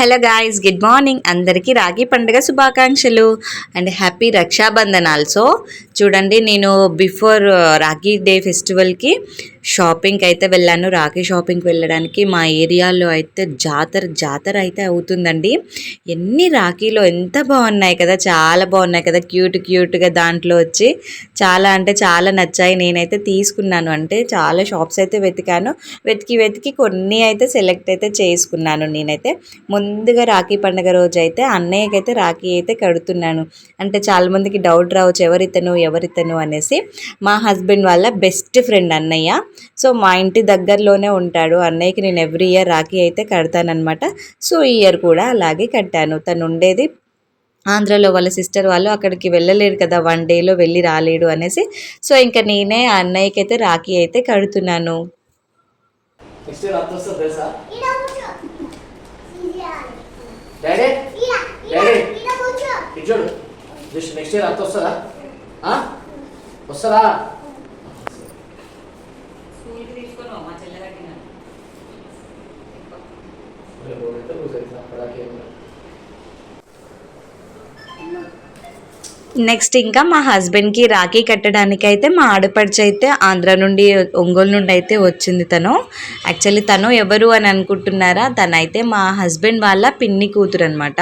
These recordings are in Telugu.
హలో గాయస్ గుడ్ మార్నింగ్ అందరికీ రాఖీ పండుగ శుభాకాంక్షలు అండ్ హ్యాపీ రక్షాబంధన్ ఆల్సో చూడండి నేను బిఫోర్ uh, రాఖీ డే ఫెస్టివల్కి షాపింగ్కి అయితే వెళ్ళాను. రాఖీ షాపింగ్కి వెళ్ళడానికి మా ఏరియాలో అయితే జాతర జాతర అయితే అవుతుందండి. ఎన్ని రాఖీలో ఎంత బాగున్నాయి కదా చాలా బాగున్నాయి కదా క్యూట్ క్యూట్గా దాంట్లో వచ్చి చాలా అంటే చాలా నచ్చాయి. నేనైతే తీసుకున్నాను. అంటే చాలా షాప్స్ అయితే వెతికాను. వెతికి వెతికి కొన్ని అయితే సెలెక్ట్ అయితే చేసుకున్నాను నేనైతే. ముందుగా రాఖీ పండుగ రోజు అయితే అన్నయ్యకి అయితే రాఖీ అయితే కడుతున్నాను. అంటే చాలా మందికి డౌట్ రావచ్చు ఎవరితను ఎవరితను అనేసి. మా హస్బెండ్ వాళ్ళ బెస్ట్ ఫ్రెండ్ అన్నయ్య. సో మా ఇంటి దగ్గరలోనే ఉంటాడు. అన్నయ్యకి నేను ఎవ్రీ ఇయర్ రాఖీ అయితే కడతానమాట సో ఈ ఇయర్ కూడా అలాగే కట్టాను. తను ఉండేది ఆంధ్రలో. వాళ్ళ సిస్టర్ వాళ్ళు అక్కడికి వెళ్ళలేరు కదా. వన్ డేలో వెళ్ళి రాలేడు అనేసి. సో ఇంకా నేనే ఆ అన్నయ్యకి అయితే రాఖీ అయితే కడుతున్నాను. నెక్స్ట్ ఇయర్ అంత వస్తుంది? తెలుసా డాడీ డాడీ ఇటు చూడు జస్ట్ నెక్స్ట్ నెక్స్ట్ ఇంకా మా హస్బెండ్కి రాఖీ కట్టడానికి అయితే మా ఆడపడిచి అయితే ఆంధ్ర నుండి ఒంగోలు నుండి అయితే వచ్చింది తను. యాక్చువల్లీ తను ఎవరు అని అనుకుంటున్నారా? తనైతే మా హస్బెండ్ వాళ్ళ పిన్ని కూతురు అనమాట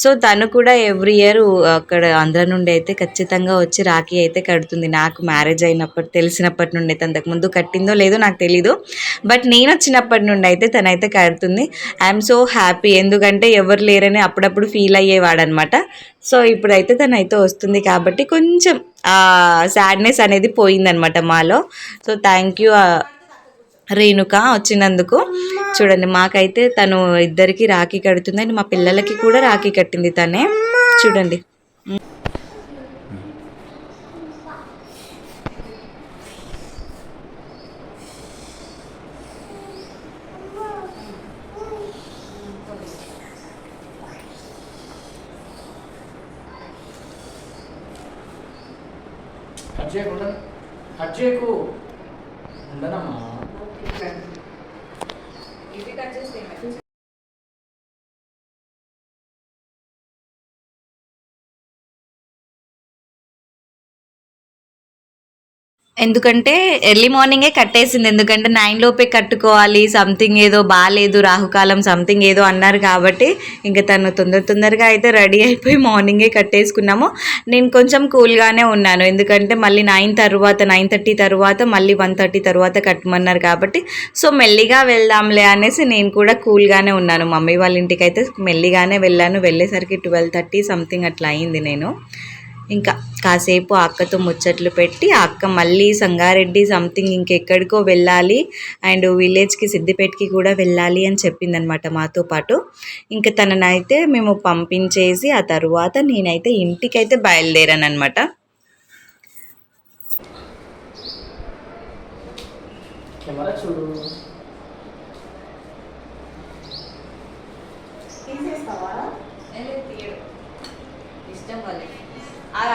సో తను కూడా ఎవ్రీ ఇయర్ అక్కడ ఆంధ్ర నుండి అయితే ఖచ్చితంగా వచ్చి రాఖీ అయితే కడుతుంది. నాకు మ్యారేజ్ అయినప్పటి తెలిసినప్పటి నుండి. అయితే అంతకుముందు కట్టిందో లేదో నాకు తెలీదు. బట్ నేను వచ్చినప్పటి నుండి అయితే తనైతే కడుతుంది. ఐఎమ్ సో హ్యాపీ ఎందుకంటే ఎవరు లేరని అప్పుడప్పుడు ఫీల్ అయ్యేవాడు అనమాట సో ఇప్పుడైతే తనైతే వస్తుంది కాబట్టి కొంచెం సాడ్నెస్ అనేది పోయిందనమాట మాలో. సో థ్యాంక్ యూ రేణుక వచ్చినందుకు. చూడండి మాకైతే తను ఇద్దరికి రాఖీ కడుతుంది అండ్ మా పిల్లలకి కూడా రాఖీ కట్టింది తనే. చూడండి. కట్ చేయకుండా కట్ ఉండనమ్మా ఎందుకంటే ఎర్లీ మార్నింగే కట్టేసింది. ఎందుకంటే నైన్ లోపే కట్టుకోవాలి సంథింగ్ ఏదో బాగాలేదు రాహుకాలం సంథింగ్ ఏదో అన్నారు కాబట్టి ఇంకా తను తొందర తొందరగా అయితే రెడీ అయిపోయి మార్నింగే కట్టేసుకున్నాము. నేను కొంచెం కూల్గానే ఉన్నాను. ఎందుకంటే మళ్ళీ నైన్ తర్వాత నైన్ థర్టీ తర్వాత మళ్ళీ వన్ థర్టీ తర్వాత కట్టమన్నారు కాబట్టి. సో మెల్లిగా వెళ్దాంలే అనేసి నేను కూడా కూల్గానే ఉన్నాను. మమ్మీ వాళ్ళ ఇంటికి అయితే మెల్లిగానే వెళ్ళాను. వెళ్ళేసరికి ట్వెల్వ్ థర్టీ సంథింగ్ అట్లా అయింది నేను. ఇంకా కాసేపు ఆ అక్కతో ముచ్చట్లు పెట్టి ఆ అక్క మళ్ళీ సంగారెడ్డి సంథింగ్ ఇంకెక్కడికో వెళ్ళాలి. అండ్ విలేజ్కి సిద్దిపేటకి కూడా వెళ్ళాలి అని చెప్పిందనమాట మాతో పాటు. ఇంకా తననైతే మేము పంపించేసి ఆ తర్వాత నేనైతే ఇంటికైతే బయలుదేరాను అనమాట కెమెరా చూడు. ఇష్టం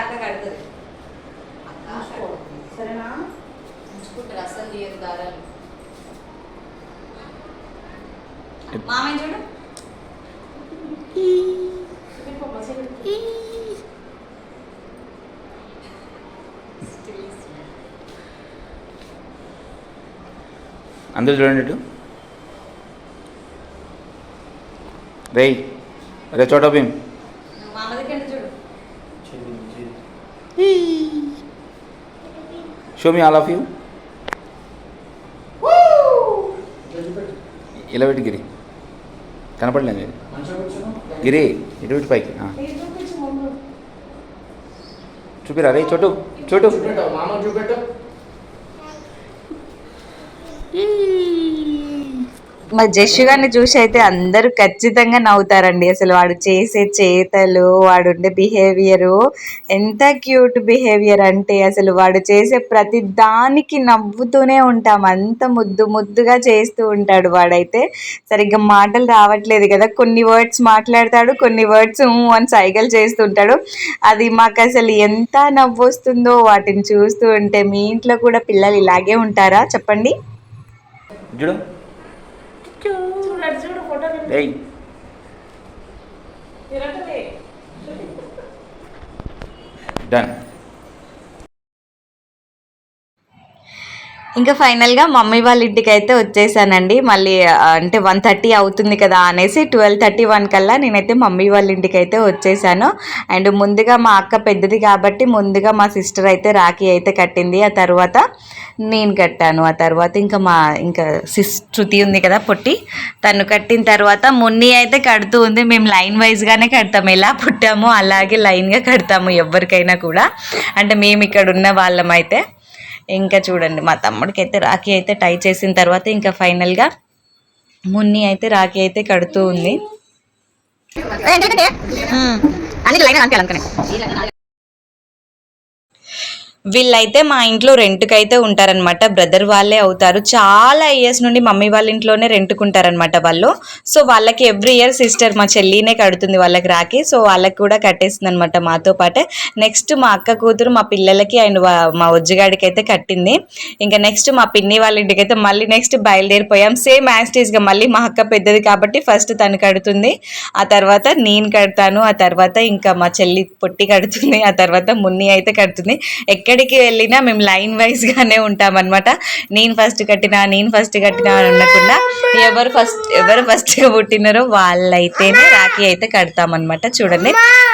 అక్క కడుతుంది. సరేనా? ఉంచుకుంటారు అస్సలు దారాలు. మామయ్య చూడు. అందరూ చూడండి ఇటు. రేయ్ అరే చోటా భీమ్ మామ దగ్గర చూడు చెయ్యి, చెయ్యి. Show me all of you. ఇలా పెట్టి గిరి. కనపడలేదు. గిరి ఇటు ఇటు పైకి. చూపిరా రే చోటు చోటు. చూపెట్టు మా జష్ గారిని చూసి అయితే అందరూ ఖచ్చితంగా నవ్వుతారండి. అసలు వాడు చేసే చేతలు వాడు ఉండే బిహేవియరు ఎంత క్యూట్ బిహేవియర్ అంటే అసలు వాడు చేసే ప్రతి దానికి నవ్వుతూనే ఉంటాం. అంత ముద్దు ముద్దుగా చేస్తూ ఉంటాడు వాడైతే. సరిగ్గా మాటలు రావట్లేదు కదా. కొన్ని వర్డ్స్ మాట్లాడతాడు కొన్ని వర్డ్స్ అని సైగలు చేస్తుంటాడు. అది మాకు అసలు ఎంత నవ్వు వస్తుందో వాటిని చూస్తూ ఉంటే మీ ఇంట్లో కూడా పిల్లలు ఇలాగే ఉంటారా? చెప్పండి. డన్ ఇంకా ఫైనల్గా మమ్మీ వాళ్ళ ఇంటికి అయితే వచ్చేసానండి. మళ్ళీ అంటే వన్ థర్టీ అవుతుంది కదా అనేసి ట్వెల్వ్ థర్టీ వన్ కల్లా నేనైతే మమ్మీ వాళ్ళ ఇంటికి అయితే వచ్చేసాను. అండ్ ముందుగా మా అక్క పెద్దది కాబట్టి ముందుగా మా సిస్టర్ అయితే రాఖీ అయితే కట్టింది. ఆ తర్వాత నేను కట్టాను. ఆ తర్వాత ఇంకా మా ఇంకా సిస్ శృతి ఉంది కదా పొట్టి. తను కట్టిన తర్వాత మున్ని అయితే కడుతూ ఉంది. మేము లైన్ వైజ్గానే కడతాము ఎలా పుట్టామో అలాగే లైన్గా కడతాము ఎవరికైనా కూడా. అంటే మేము ఇక్కడ ఉన్న వాళ్ళం అయితే. ఇంకా చూడండి మా తమ్ముడికి అయితే రాఖీ అయితే టై చేసిన తర్వాత ఇంకా ఫైనల్గా మున్ని అయితే రాఖీ అయితే కడుతూ ఉంది. వీళ్ళైతే మా ఇంట్లో రెంట్కి అయితే ఉంటారనమాట బ్రదర్ వాళ్ళే అవుతారు. చాలా ఇయర్స్ నుండి మమ్మీ వాళ్ళ ఇంట్లోనే రెంట్కుంటారనమాట వాళ్ళు. సో వాళ్ళకి ఎవ్రీ ఇయర్ సిస్టర్ మా చెల్లినే కడుతుంది వాళ్ళకి రాకి సో వాళ్ళకి కూడా కట్టేస్తుంది అనమాట మాతో పాటే. నెక్స్ట్ మా అక్క కూతురు మా పిల్లలకి అండ్ మా ఒజ్జగాడికి అయితే కట్టింది. ఇంకా నెక్స్ట్ మా పిన్ని వాళ్ళ ఇంటికి అయితే మళ్ళీ నెక్స్ట్ బయలుదేరిపోయాం. సేమ్ యాస్టీస్గా మళ్ళీ మా అక్క పెద్దది కాబట్టి ఫస్ట్ తను కడుతుంది. ఆ తర్వాత నేను కడతాను. ఆ తర్వాత ఇంకా మా చెల్లి పొట్టి కడుతుంది. ఆ తర్వాత మున్ని అయితే కడుతుంది. ఎక్కడికి వెళ్ళినా మేము లైన్ వైజ్గానే ఉంటామన్నమాట. నేను ఫస్ట్ కట్టినా నేను ఫస్ట్ కట్టినా అని ఉండకుండా ఎవరు ఫస్ట్ ఎవరు ఫస్ట్గా పుట్టినారో వాళ్ళైతేనే రాఖీ అయితే కడతామన్నమాట. చూడండి.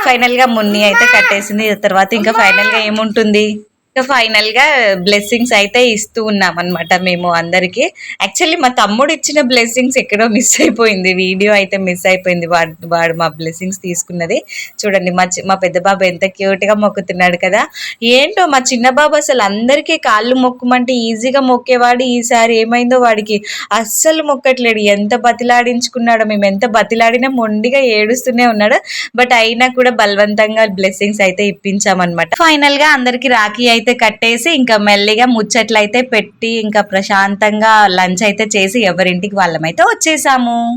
ఫైనల్గా మున్ని అయితే కట్టేసింది. తర్వాత ఇంకా ఫైనల్గా ఏముంటుంది? ఇంకా ఫైనల్గా బ్లెస్సింగ్స్ అయితే ఇస్తూ ఉన్నాం అనమాట మేము అందరికి. యాక్చువల్లీ మా తమ్ముడు ఇచ్చిన బ్లెస్సింగ్స్ ఎక్కడో మిస్ అయిపోయింది. వీడియో అయితే మిస్ అయిపోయింది. వాడు వాడు మా బ్లెస్సింగ్స్ తీసుకున్నది. చూడండి మా చి- మా పెద్ద బాబు ఎంత క్యూట్గా మొక్కుతున్నాడు కదా. ఏంటో మా చిన్న బాబు అసలు అందరికీ కాళ్ళు మొక్కమంటే ఈజీగా మొక్కేవాడు ఈసారి ఏమైందో వాడికి అస్సలు మొక్కట్లేడు. ఎంత బతిలాడించుకున్నాడో మేము ఎంత బతిలాడినా మొండిగా ఏడుస్తూనే ఉన్నాడు. బట్ అయినా కూడా బలవంతంగా బ్లెస్సింగ్స్ అయితే ఇప్పించామన్నమాట. ఫైనల్గా అందరికి రాఖీ అయితే కట్టేసి ఇంకా మెల్లిగా ముచ్చట్లు అయితే పెట్టి ఇంకా ప్రశాంతంగా లంచ్ అయితే చేసి ఎవరింటికి వాళ్ళమైతే వచ్చేసాము.